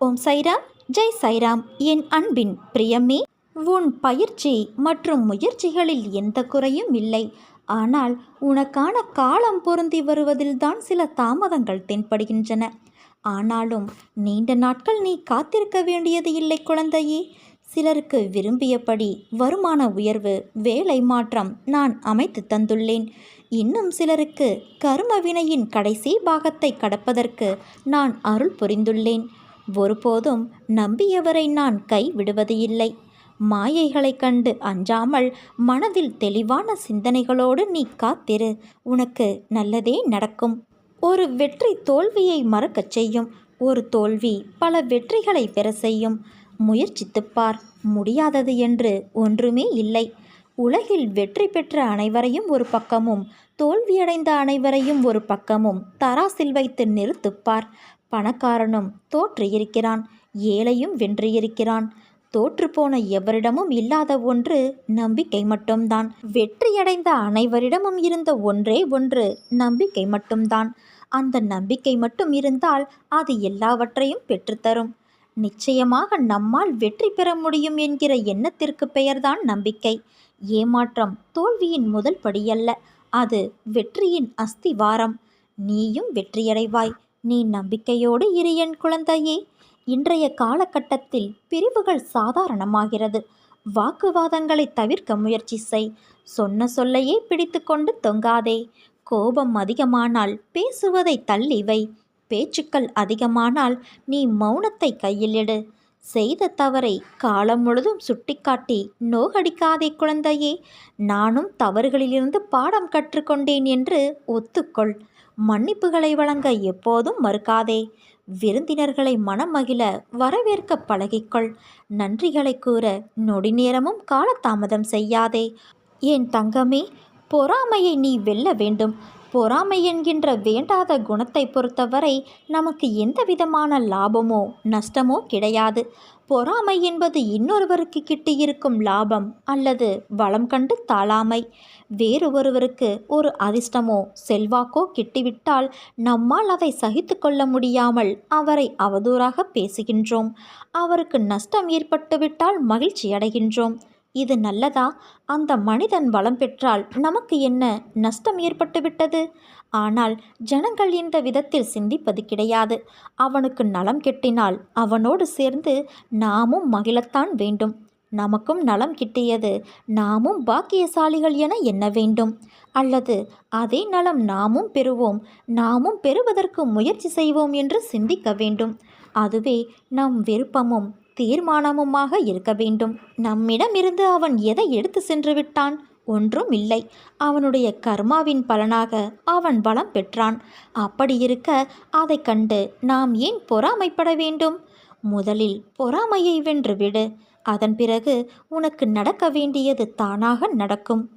ஓம் சைராம் ஜெய் சைராம். என் அன்பின் பிரியமே உன் பயிற்சி மற்றும் முயற்சிகளில் எந்த குறையும் இல்லை. ஆனால் உனக்கான காலம் பொருந்தி வருவதில்தான் சில தாமதங்கள் தென்படுகின்றன. ஆனாலும் நீண்ட நாட்கள் நீ காத்திருக்க வேண்டியது இல்லை குழந்தையே. சிலருக்கு விரும்பியபடி வருமான உயர்வு வேலை மாற்றம் நான் அமைத்து தந்துள்ளேன். இன்னும் சிலருக்கு கரும வினையின் கடைசி பாகத்தை கடப்பதற்கு நான் அருள் புரிந்துள்ளேன். ஒருபோதும் நம்பியவரை நான் கைவிடுவது இல்லை. மாயைகளைக் கண்டு அஞ்சாமல் மனதில் தெளிவான சிந்தனைகளோடு நீ காத்திரு. உனக்கு நல்லதே நடக்கும். ஒரு வெற்றி தோல்வியை மறக்கச் செய்யும். ஒரு தோல்வி பல வெற்றிகளை பெற செய்யும். முயற்சித்துப்பார் முடியாதது என்று ஒன்றுமே இல்லை. உலகில் வெற்றி பெற்ற அனைவரையும் ஒரு பக்கமும் தோல்வியடைந்த அனைவரையும் ஒரு பக்கமும் தராசில் வைத்து நிறுத்துப்பார் பணக்காரனும் தோற்று இருக்கிறான் ஏழையும் வென்று இருக்கிறான் தோற்றுப்போன எவரிடமும் இல்லாத ஒன்று நம்பிக்கை மட்டும்தான். வெற்றியடைந்த அனைவரிடமும் இருந்த ஒன்றே ஒன்று நம்பிக்கை மட்டும்தான். அந்த நம்பிக்கை மட்டும் இருந்தால் அது எல்லாவற்றையும் பெற்றுத்தரும். நிச்சயமாக நம்மால் வெற்றி பெற முடியும் என்கிற எண்ணத்திற்கு பெயர்தான் நம்பிக்கை. ஏமாற்றம் தோல்வியின் முதல் படியல்ல அது வெற்றியின் அஸ்திவாரம். நீயும் வெற்றியடைவாய். நீ நம்பிக்கையோடு இரு என் குழந்தையே. இன்றைய காலகட்டத்தில் பிரிவுகள் சாதாரணமாகிறது. வாக்குவாதங்களை தவிர்க்க முயற்சி செய். சொன்ன சொல்லையே பிடித்து கொண்டு தொங்காதே. கோபம் அதிகமானால் பேசுவதை தள்ளிவை பேச்சுக்கள் அதிகமானால் நீ மௌனத்தை கையிலிடு செய்த தவறை காலம் முழுதும் சுட்டிக்காட்டி நோகடிக்காதே குழந்தையே நானும் தவறுகளிலிருந்து பாடம் கற்றுக்கொண்டேன் என்று ஒத்துக்கொள். மன்னிப்புகளை வழங்க எப்போதும் மறுக்காதே. விருந்தினர்களை மனமகிழ வரவேற்க பழகிக்கொள். நன்றிகளை கூற நொடி நேரமும் காலதாமதம் செய்யாதே. என் தங்கமே பொறாமையை நீ வெல்ல வேண்டும். பொறாமை என்கின்ற வேண்டாத குணத்தை பொறுத்தவரை நமக்கு எந்த விதமான லாபமோ நஷ்டமோ கிடையாது. பொறாமை என்பது இன்னொருவருக்கு கிட்டியிருக்கும் லாபம் அல்லது வளம் கண்டு தாழாமை. வேறு ஒருவருக்கு ஒரு அதிர்ஷ்டமோ செல்வாக்கோ கிட்டிவிட்டால் நம்மால் அதை சகித்து கொள்ள முடியாமல் அவரை அவதூறாக பேசுகின்றோம். அவருக்கு நஷ்டம் ஏற்பட்டுவிட்டால் மகிழ்ச்சி அடைகின்றோம் இது நல்லதா? அந்த மனிதன் வளம் பெற்றால் நமக்கு என்ன நஷ்டம் ஏற்பட்டுவிட்டது ஆனால் ஜனங்கள் இந்த விதத்தில் சிந்திப்பது கிடையாது. அவனுக்கு நலம் கெட்டினால் அவனோடு சேர்ந்து நாமும் மகிழத்தான் வேண்டும். நமக்கும் நலம் கிட்டியது நாமும் பாக்கியசாலிகள் என எண்ண வேண்டும். அல்லது அதே நலம் நாமும் பெறுவோம் நாமும் பெறுவதற்கு முயற்சி செய்வோம் என்று சிந்திக்க வேண்டும். அதுவே நம் விருப்பமும். தீர்மானமுமாக இருக்க வேண்டும். நம்மிடமிருந்து அவன் எதை எடுத்து சென்று விட்டான்? ஒன்றும் இல்லை. அவனுடைய கர்மாவின் பலனாக அவன் பலம் பெற்றான். அப்படி இருக்க அதை கண்டு நாம் ஏன் பொறாமைப்பட வேண்டும்? முதலில் பொறாமையை வென்று விடு. அதன் பிறகு உனக்கு நடக்க வேண்டியது தானாக நடக்கும்.